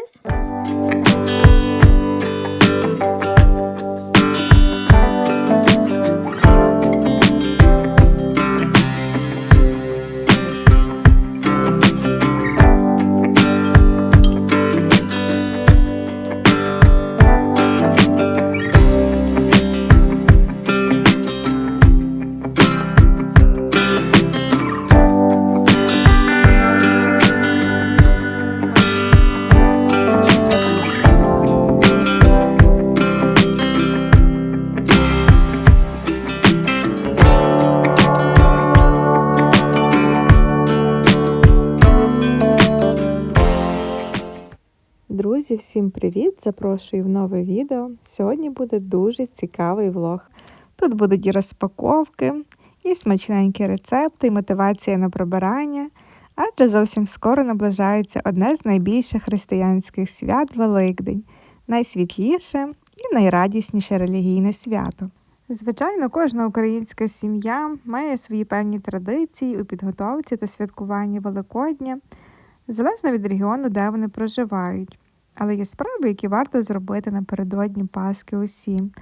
Друзі, Запрошую в нове відео. Сьогодні буде дуже цікавий влог. Тут будуть і розпаковки, і смачненькі рецепти, і мотивація на прибирання, адже зовсім скоро наближається одне з найбільших християнських свят Великдень, найсвітліше і найрадісніше релігійне свято. Звичайно, кожна українська сім'я має свої певні традиції у підготовці та святкуванні Великодня, залежно від регіону, де вони проживають. Але є справи, які варто зробити напередодні Пасхи усім.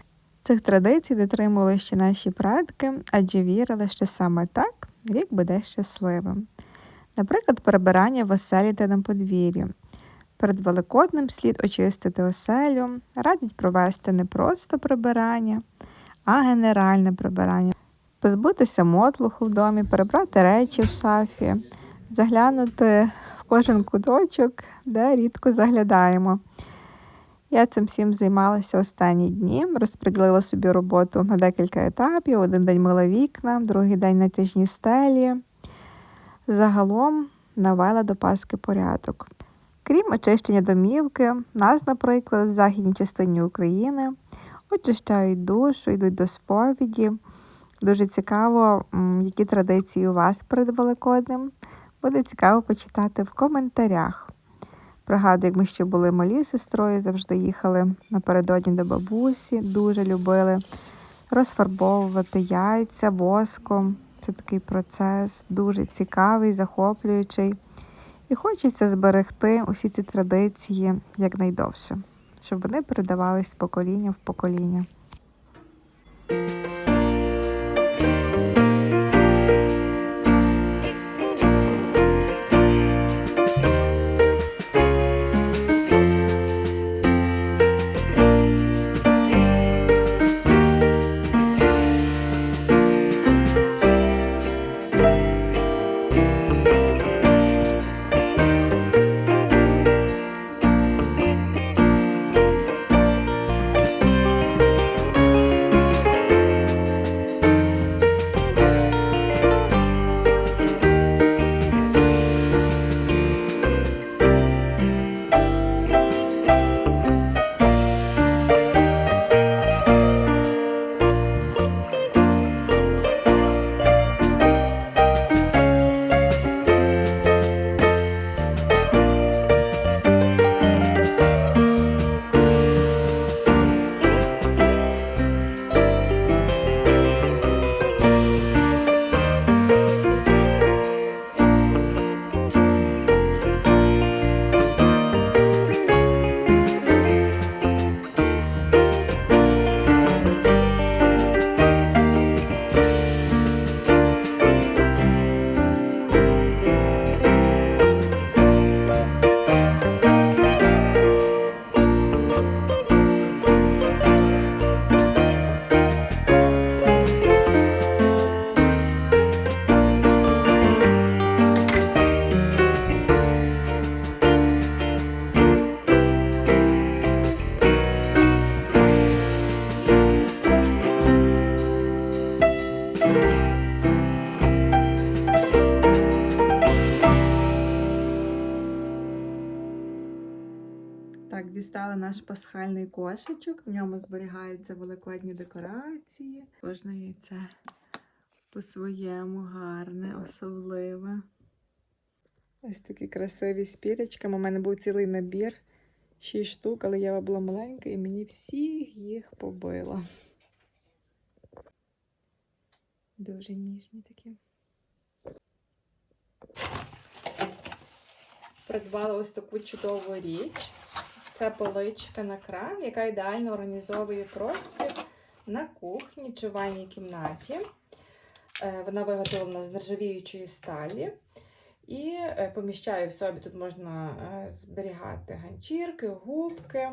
Цих традицій дотримували ще наші предки, адже вірили, що саме так рік буде щасливим. Наприклад, перебирання в оселі та на подвір'ї. Перед Великодним слід очистити оселю, радять провести не просто прибирання, а генеральне прибирання, позбутися мотлуху в домі, перебрати речі в шафі, заглянути кожен куточок, де рідко заглядаємо. Я цим всім займалася останні дні, розподілила собі роботу на декілька етапів. Один день мила вікна, другий день натяжні стелі. Загалом навела до Паски порядок. Крім очищення домівки, нас, наприклад, в західній частині України очищають душу, йдуть до сповіді. Дуже цікаво, які традиції у вас перед Великоднем. Буде цікаво почитати в коментарях. Пригадую, як ми ще були малі сестрою, завжди їхали напередодні до бабусі, дуже любили розфарбовувати яйця воском. Це такий процес дуже цікавий, захоплюючий. І хочеться зберегти усі ці традиції якнайдовше, щоб вони передавались з покоління в покоління. Наш пасхальний кошечок. В ньому зберігаються великодні декорації. Кожне яйце по-своєму гарне, особливе. Ось такі красиві з пірячками. У мене був цілий набір, 6 штук, але я була маленька і мені всіх їх побила. Дуже ніжні такі. придбала ось таку чудову річ. Це поличка на кран, яка ідеально організовує простір на кухні чи ванній кімнаті. Е, Вона виготовлена з нержавіючої сталі і е, поміщає в собі. Тут можна е, зберігати ганчірки, губки.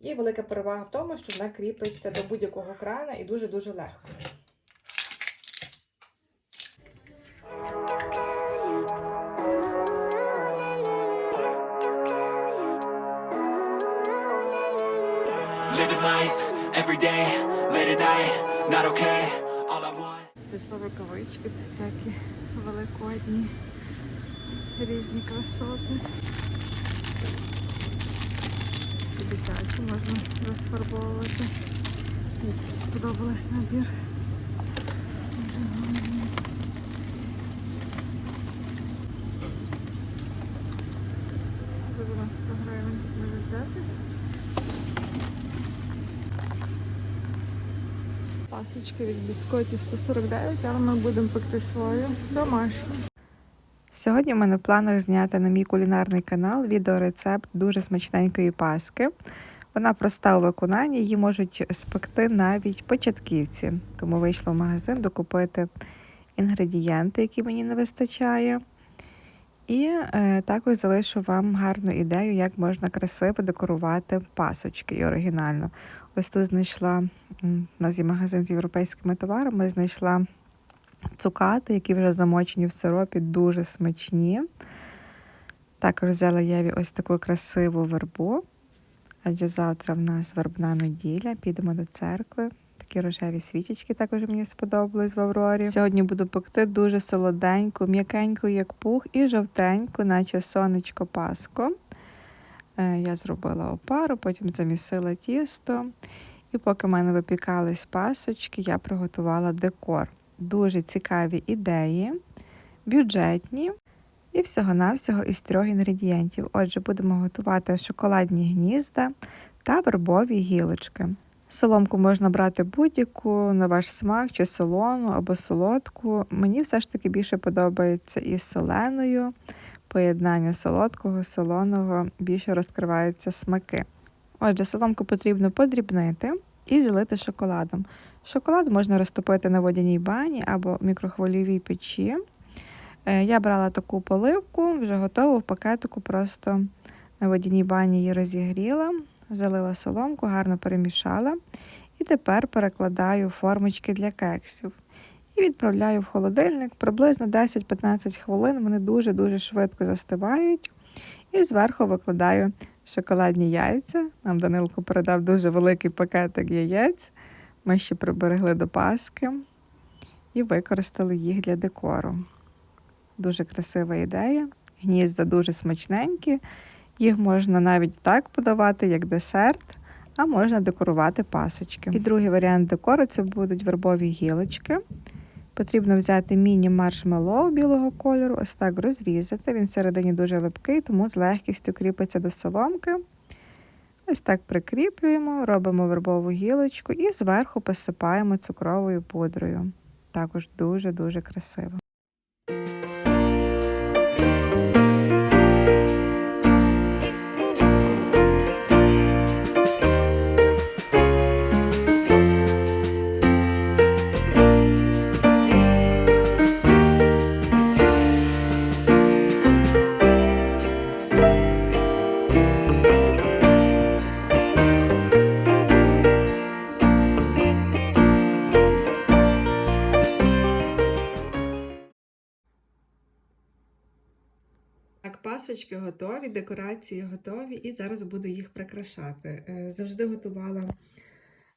І велика перевага в тому, що вона кріпиться до будь-якого крана і дуже-дуже легко. Рукавички, всякі великодні різні красоти. Дитячі можна розфарбовувати. Сподобалось набір. Дуже гарний. Тут у нас 100 гривень може взяти. Пасочки від біскоті 149, але ми будемо пекти свою домашню. Сьогодні в мене в планах зняти на мій кулінарний канал відеорецепт дуже смачненької паски. Вона проста у виконанні, її можуть спекти навіть початківці. Тому вийшла в магазин докупити інгредієнти, які мені не вистачає. І е, також залишу вам гарну ідею, як можна красиво декорувати пасочки і оригінально. Ось тут знайшла у нас є магазин з європейськими товарами, знайшла цукати, які вже замочені в сиропі, дуже смачні. Також взяла Єві ось таку красиву вербу, адже завтра в нас вербна неділя, підемо до церкви. Такі рожеві свічечки також мені сподобались в Аврорі. Сьогодні буду пекти дуже солоденьку, м'якеньку, як пух, і жовтеньку, наче сонечко паску. Е, Я зробила опару, потім замісила тісто. І поки в мене випікались пасочки, я приготувала декор. Дуже цікаві ідеї, бюджетні і всього-навсього із трьох інгредієнтів. Отже, будемо готувати шоколадні гнізда та вербові гілочки. Соломку можна брати будь-яку на ваш смак, чи солону або солодку. Мені все ж таки більше подобається із соленою. Поєднання солодкого, солоного більше розкриваються смаки. Отже, соломку потрібно подрібнити і залити шоколадом. Шоколад можна розтопити на водяній бані або мікрохвильовій печі. Е, Я брала таку поливку, вже готову в пакетику, просто на водяній бані її розігріла, залила соломку, гарно перемішала. І тепер перекладаю формочки для кексів. І відправляю в холодильник приблизно 10-15 хвилин. Вони дуже-дуже швидко застивають. І зверху викладаю шоколадні яйця. Нам Данилко передав дуже великий пакетик яєць. Ми ще приберегли до Паски і використали їх для декору. Дуже красива ідея. Гнізда дуже смачненькі. Їх можна навіть так подавати, як десерт, а можна декорувати пасочки. І другий варіант декору це будуть вербові гілочки. Потрібно взяти міні-маршмеллоу білого кольору, ось так розрізати. Він всередині дуже липкий, тому з легкістю кріпиться до соломки. Ось так прикріплюємо, робимо вербову гілочку і зверху посипаємо цукровою пудрою. Також дуже-дуже красиво. Так, пасочки готові, декорації готові, і зараз буду їх прикрашати. Е, Завжди готувала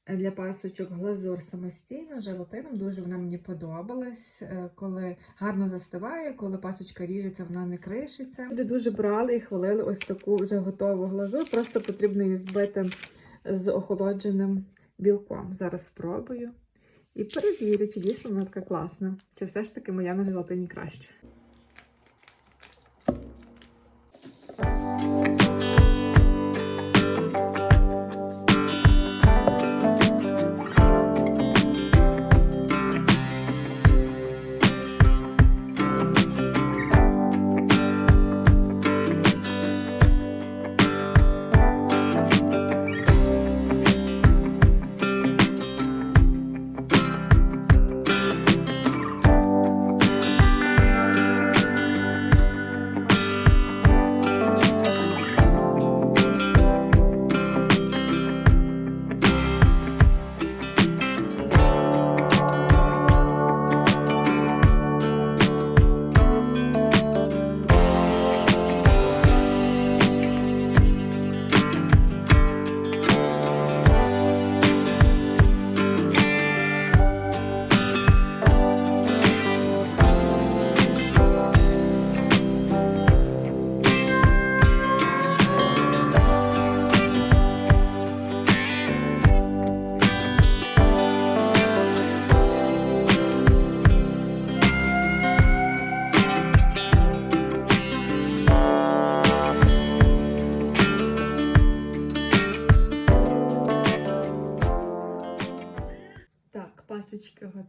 для пасочок глазур самостійно, желатином. Дуже вона мені подобалась. Е, Коли гарно застиває, коли пасочка ріжеться, вона не кришиться. Люди дуже брали і хвалили ось таку вже готову глазур. Просто потрібно її збити з охолодженим білком. Зараз спробую. І перевірю, чи дійсно вона така класна, чи все ж таки моя на желатині краще.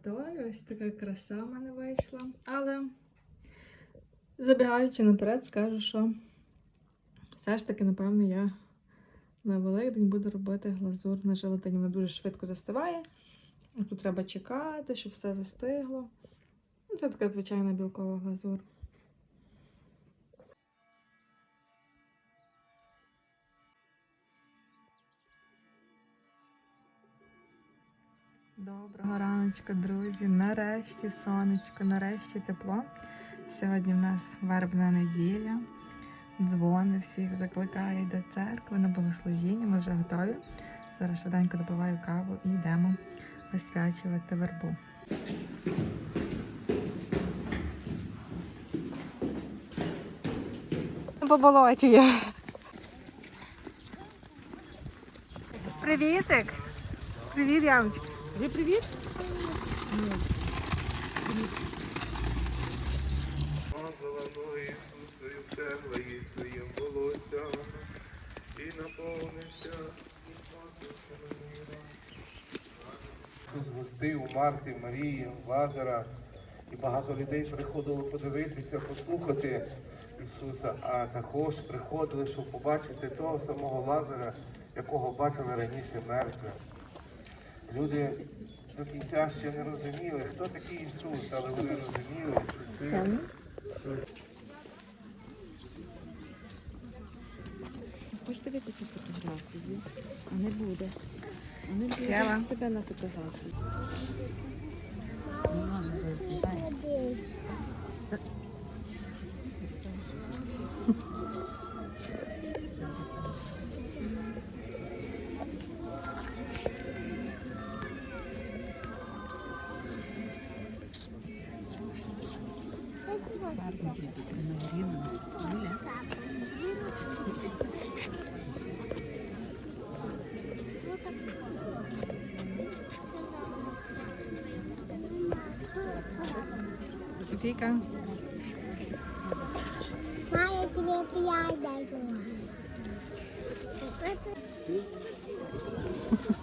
Готові. Ось така краса в мене вийшла. Але забігаючи наперед, скажу, що все ж таки, напевно, я на Великдень буду робити глазур на желатині. Вона дуже швидко застиває. Тут треба чекати, щоб все застигло. Ну, Це така звичайна білкова глазур. Доброго раночку, друзі. Нарешті сонечко, нарешті тепло. Сьогодні в нас вербна неділя. Дзвони всіх закликає до церкви на богослужіння. Ми вже готові. Зараз швиденько допиваю каву і йдемо освячувати вербу. По болоті я. Привітик! Привіт, Яночка. Тобі привіт. Мазала Ісуса і втегла їй своїм волоссям, і наповнився Згустив у Марти, Марії, Лазара, і багато людей приходило подивитися, послухати Ісуса, а також приходили, щоб побачити того самого Лазара, якого бачили раніше мертвим. Люди до кінця ще не розуміли, хто такий Ісус, але вони розуміли, що це Хочеш дивитися фотографії? А не буде. А не буде Я вам. тебе на фотографії. Софійка. Має тебе п'ять дай Ми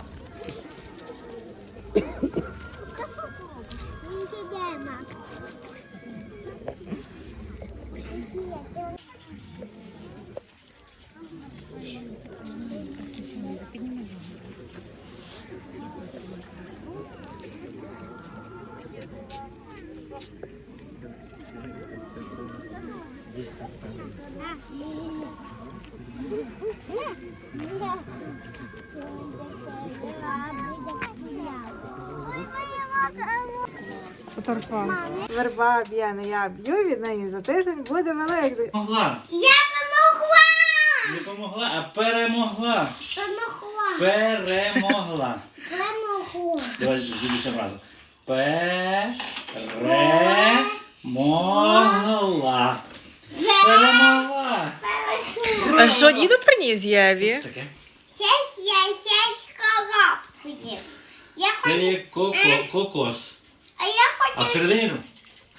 Сфотографувала. Верба б'є, не я б'ю від неї за тиждень буде великдень. Помогла. Я помогла! Не помогла, а перемогла. Помогла! Перемогла. Помогла! Давай зробіться разом. Перемогла. Перемогла. А що діду приніс Єві? Таке. Сейчас я сейчас коробки. Я Це є коко, кокос. А я А хочу... всередині?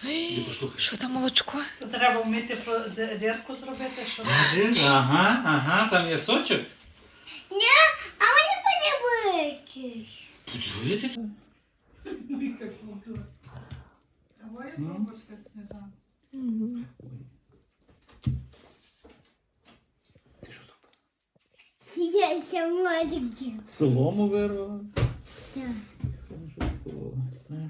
Іди послухай. Що там молочко? Треба вміти про- ди- дирку зробити, щоб Ага, ага, там є сочок. Не, а мені подобається. Подивитися. Твоя бабушка сніжана. Я ще модик. Солому вирвала.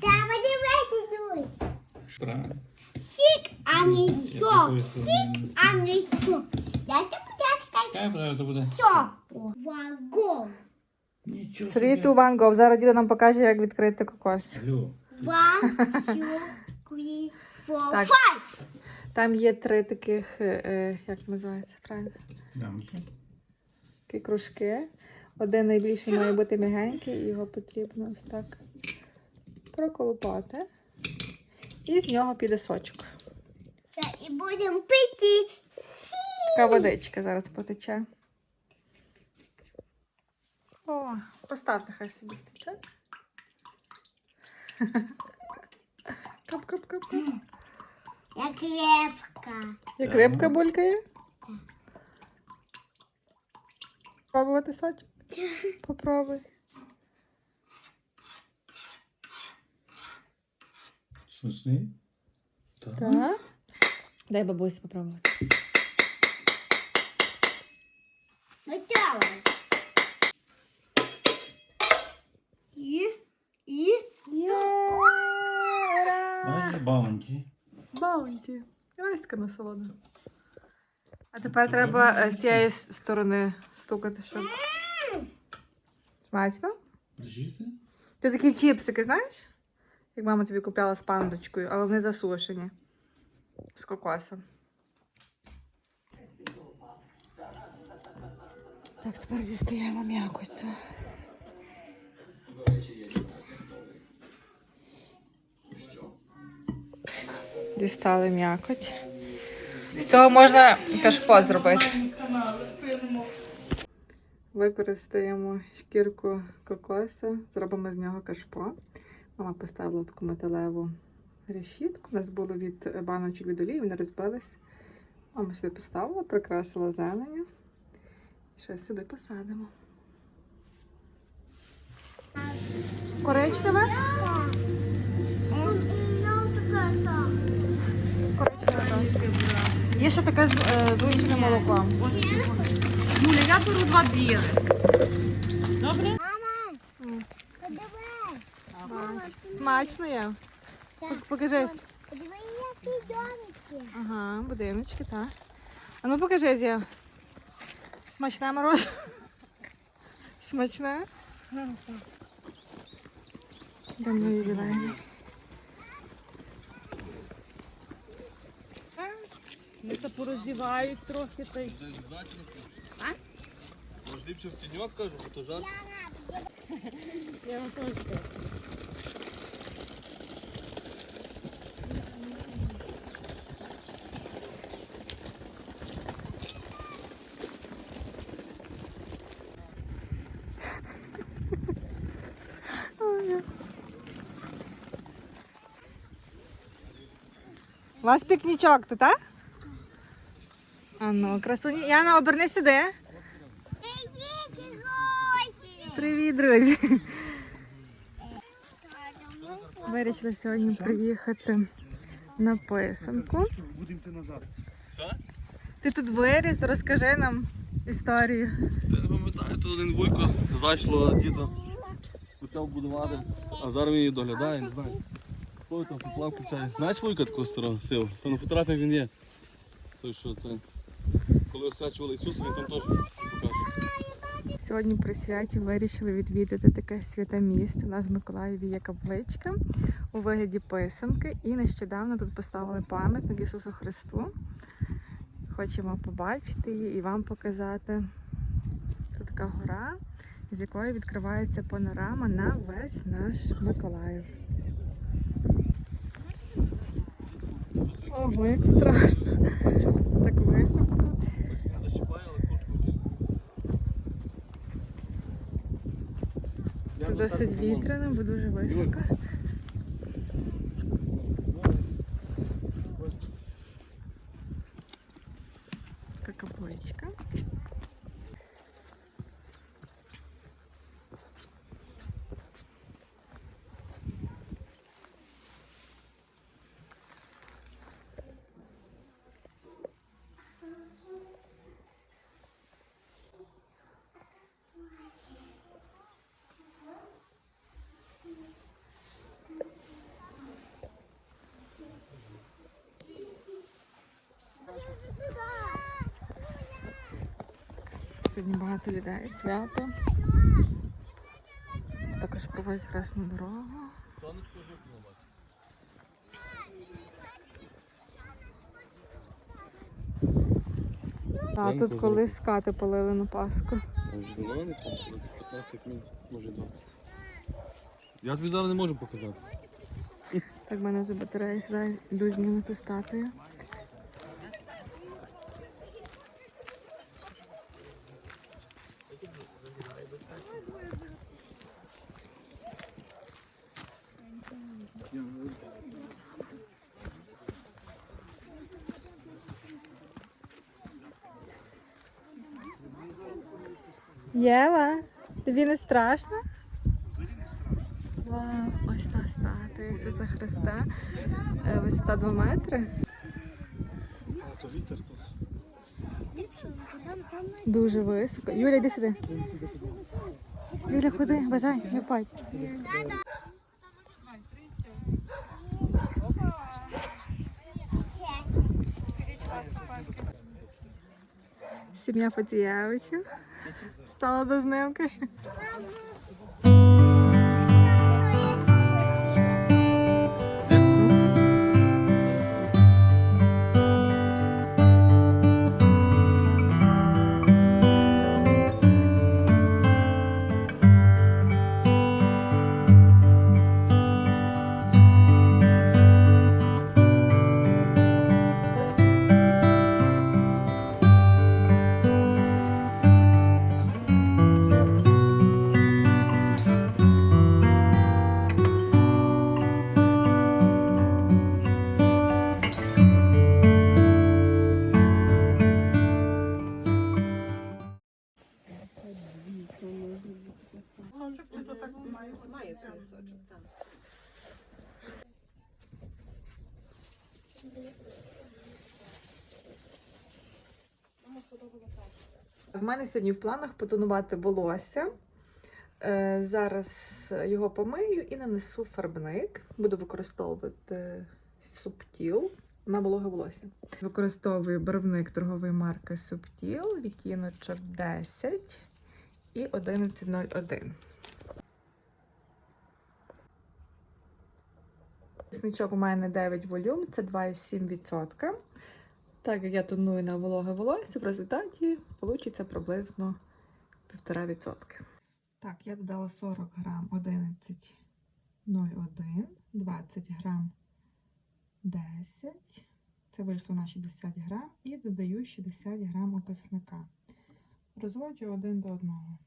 Та подивайте тут. Правильно. Сік, а не сок. Сік, а не сок. Дайте, будь ласка, Хай правда буде. сок. Вагон. Нічого. Світу Ван Гог. Зараз діду нам покаже, як відкрити кокос. Алло. One, two, three, four, Так. five. Там є три таких, е, е, як називається правильно? Лямки. Такі кружки. Один найбільший має бути м'ягенький, і його потрібно ось так проколупати. І з нього піде сочок. Та, І будемо пити. Така водичка зараз потече. О, поставте, хай собі стече. Кап-кап-кап-кап. Я крепка. Як рибка булькає. Пробувати сочок? Попробуй. Смачний? Так. Так. Дай бабусі попробувати. Готово. І, і, Бачиш, баунті. Баунті. Райська насолода. А тепер треба е, з цієї с- сторони стукати, щоб. Смачно? Дожити? Ти такі чіпсики, знаєш? Як мама тобі купляла з пандочкою, але вони засушені. З кокосом. Так, тепер дістаємо м'якоть. Дістали м'якоть. З цього можна кашпо зробити. Використаємо шкірку кокоса, зробимо з нього кашпо. Мама поставила таку металеву решітку. У нас було від баночок від олії, вони розбились. Мама сюди поставила, прикрасила зеленю. І ще сюди посадимо. Коричневе? Є ще таке з, е, згущеним молоком. Юля, я беру два білих. Добре? Смачно є. Пок- Покажись. Ага, будиночки, так. А ну покажи, Зія. Смачне мороз. Смачне? Давно ювілейне. Вони це пороздівають трохи та й. Ліпше в тіньок кажу, бо то жарко. Я вам теж кажу. У вас пікнічок тут, а? А ну, красуні. Яна, оберни сюди. Привіт, друзі. Вирішили сьогодні приїхати на писанку. Ти тут виріс, розкажи нам історію. Я не пам'ятаю, тут один вуйко зайшло діда. Почав будувати, а зараз він її доглядає, не знаю. Хто там поплав качає. Знаєш вуйка такого старого сил? То на фотографіях він є. Той, що це. Коли освячували Ісуса, він там теж покаже. Сьогодні при святі вирішили відвідати таке святе місце. У нас в Миколаєві є капличка у вигляді писанки. І нещодавно тут поставили пам'ятник Ісусу Христу. Хочемо побачити її і вам показати. Тут така гора, з якої відкривається панорама на весь наш Миколаїв. Ого, як страшно. Так високо тут. Тут досить вітряно, бо дуже високо. Така капличка. Сьогодні багато людей, свято. Також проводять красну дорогу. Сонечко бачиш. А тут колись скати полили на Пасху. Зелений, 15 минут, може 20. Я тобі зараз не можу показати. Так в мене вже батарея сідає, йду знімати статую. Єва, тобі не страшно? Вау, Ось та статуя Ісуса Христа. Е, Висота 2 метри. А то вітер тут. Дуже високо. Юля, йди сюди. Юля, ходи, бажай, не падь. Сім'я Фатієвичів todas, né? Мене сьогодні в планах потонувати волосся. Е, Зараз його помию і нанесу фарбник. Буду використовувати субтіл на вологе волосся. Використовую барвник торгової марки Субтіл, відтіночок 10 і 1101. Сничок у мене 9 волюм, це 2,7%. Так як я тоную на вологе волосся, в результаті вийде приблизно 1,5%. Так, я додала 40 грам 11,01, 20 грам 10. Це вийшло на 60 грам. І додаю 60 грам окисника. Розводжу один до одного.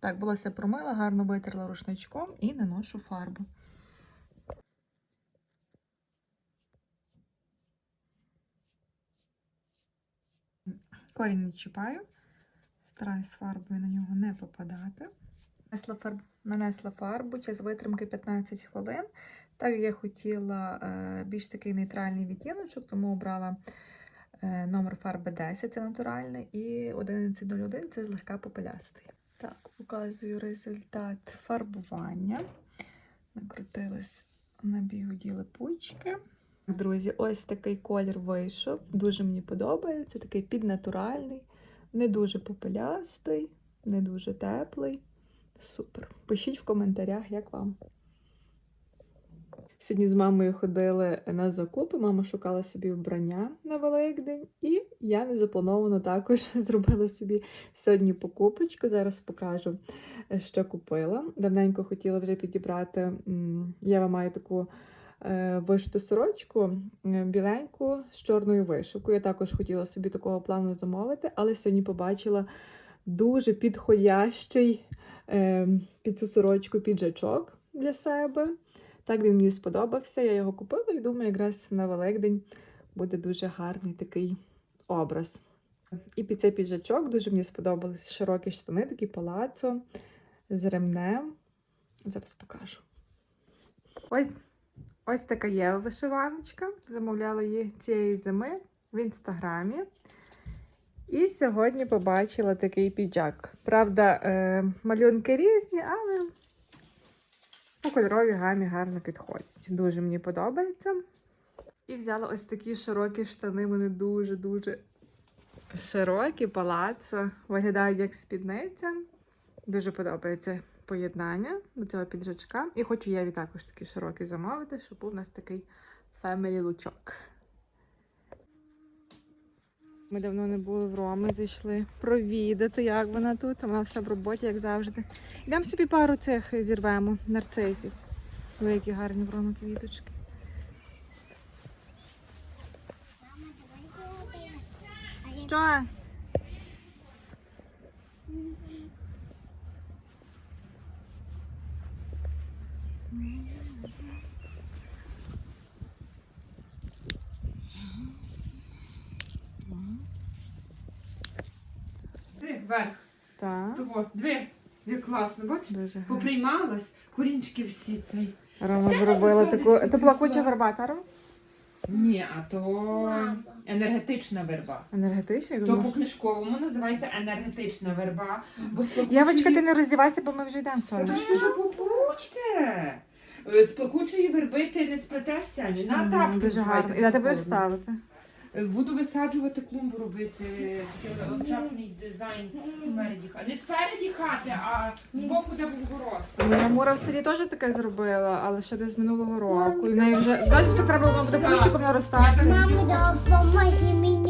Так, волосся промила, гарно витерла рушничком і наношу фарбу. Корінь не чіпаю, стараюсь фарбою на нього не попадати. Нанесла, фарб... Нанесла фарбу, час витримки 15 хвилин. Так я хотіла е, більш такий нейтральний відтіночок, тому обрала е, номер фарби 10, це натуральний, і 1101 це злегка попелястий. Так, показую результат фарбування. Накрутились на бігуді липучки. Друзі, ось такий колір вийшов. Дуже мені подобається. Такий піднатуральний, не дуже попелястий, не дуже теплий. Супер. Пишіть в коментарях, як вам. Сьогодні з мамою ходили на закупи. Мама шукала собі вбрання на Великдень, і я незаплановано також зробила собі сьогодні покупочку. Зараз покажу, що купила. Давненько хотіла вже підібрати. м, Єва має таку вишиту сорочку е, біленьку з чорною вишивкою. Я також хотіла собі такого плану замовити, але сьогодні побачила дуже підходящий е, під цю сорочку піджачок для себе. Так він мені сподобався. Я його купила і думаю, якраз на Великдень буде дуже гарний такий образ. І під цей піджачок дуже мені сподобались широкі штани, такі палацо з ремнем. Зараз покажу. Ось Ось така є вишиваночка. Замовляла її цієї зими в інстаграмі. І сьогодні побачила такий піджак. Правда, е, малюнки різні, але по кольоровій гамі гарно підходять. Дуже мені подобається. І взяла ось такі широкі штани. Вони дуже-дуже широкі, палацо. Виглядають як спідниця. Дуже подобається поєднання до цього піджачка. І хочу Єві також такий широкий замовити, щоб був у нас такий фемелі лучок. Ми давно не були в Роми, зайшли провідати, як вона тут. Вона вся в роботі, як завжди. Йдемо собі пару цих зірвемо, нарцизів. Ой, які гарні в Роми квіточки. Що? Вверх. Так. Того, дві. Як класно, бачиш? Дуже гарно. Поприймалась, корінчики всі цей. Рома зробила таку. То плакуча верба, та? Ні, а то енергетична верба. Енергетична, я То по книжковому називається енергетична верба. Бо Явочка, ти не роздівайся, бо ми вже йдемо Та трошки побудьте. Е, З плакучої верби ти не сплетешся, ні на тапки. Дуже гарно. І ти будеш ставити? Е, Буду висаджувати клумбу робити, такий ландшафтний дизайн спереді хати. Не спереді хати, а збоку, де був город. Моя Мура в селі теж таке зробила, але ще десь минулого року. І в неї вже знаєш, треба вона буде кущиком наростати. Мамо, допоможи мені